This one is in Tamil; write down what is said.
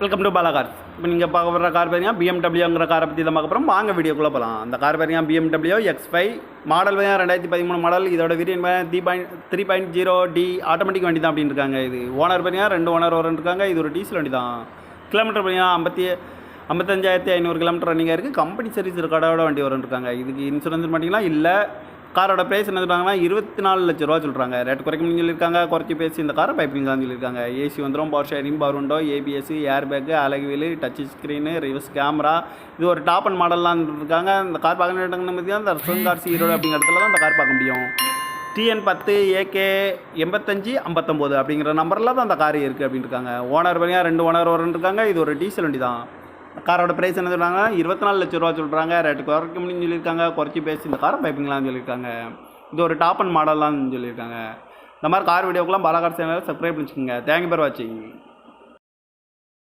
வெல்கம் டு பாலா கார்ஸ் இப்போ நீங்கள் பார்க்க போகிற கார் பார்த்தீங்கன்னா பிஎம்டபிள்யூங்கிற காரை பற்றி தான் பார்க்க போகிறோம் வாங்க வீடியோக்குள்ளே போகலாம் அந்த கார் பார்த்தீங்கன்னா பிஎம்டபிள்யூ எக்ஸ் ஃபைவ் மாடல் பார்த்தீங்கன்னா ரெண்டாயிரத்தி பதிமூணு மாடல் இதோட வேரியன்ட் பார்த்தீங்கன்னா three point three point zero D automatic வண்டி தான் அப்படின்னு இருக்காங்க. இது ஓனர் பார்த்தீங்கன்னா ரெண்டு ஓனர் வரன்னு இருக்காங்க. இது ஒரு டீசல் வண்டி தான். கிலோமீட்டர் பார்த்தீங்கன்னா ஐம்பத்தி ஐம்பத்தஞ்சாயிரத்தி ஐநூறு கிலோமீட்டர் ரன்னிங்காக இருக்குது கம்பெனி சர்வீஸ் ரெக்கார்டோட வண்டி வரன்னு இருக்காங்க. இதுக்கு இன்சூரன்ஸ் பார்த்தீங்கன்னா இல்லை காரோட ப்ரைஸ் என்ன சொல்கிறாங்கன்னா இருபத்தி நாலு லட்ச ரூபா சொல்கிறாங்க ரேட் குறைக்க முடியும் சொல்லியிருக்காங்க. குறைச்சி பேசி இந்த காரை பைப்பிங் தான் சொல்லியிருக்காங்க. ஏசி வந்துடும் பவர் ஷேரிங் பவர் உண்டோ ஏபிஎஸ் ஏர் பேக்கு அழகு wheel touch screen reverse camera இது ஒரு டாப் அண்ட் மாடல்லாம் இருக்காங்க. இந்த கார் பார்க்கணும் இடங்கள்னு பார்த்தீங்கன்னா இந்த ரசன் கார் ஈரோடு அப்படிங்கிற இடத்துல தான் இந்த கார் பார்க்க முடியும். டிஎன் பத்து ஏகே எண்பத்தஞ்சு ஐம்பத்தொம்போது அப்படிங்கிற நம்பரில் தான் அந்த கார் இருக்குது அப்படின்னு இருக்காங்க. ஓனர் பார்த்தீங்கன்னா ரெண்டு ஓனர் வரன்னு இருக்காங்க. இது ஒரு டீசல் வண்டி தான். காரோட ப்ரைஸ் என்ன சொல்கிறாங்க இருபத்தி நாலு லட்ச ரூபா சொல்கிறாங்க ரேட்டு குறைக்க முடியும்னு சொல்லியிருக்காங்க. குறைச்சி பேசி இந்த காரை பைப்பிங்லாம் சொல்லியிருக்காங்க. இது ஒரு டாப் அண்ட் மாடல்லாம் சொல்லியிருக்காங்க. இந்த மாதிரி கார் வீடியோக்கெல்லாம் பாலாகார் சேனல் சப்ஸ்கிரைப் பண்ணிச்சுக்கோங்க. தேங்க்யூ ஃபார் வாட்சிங்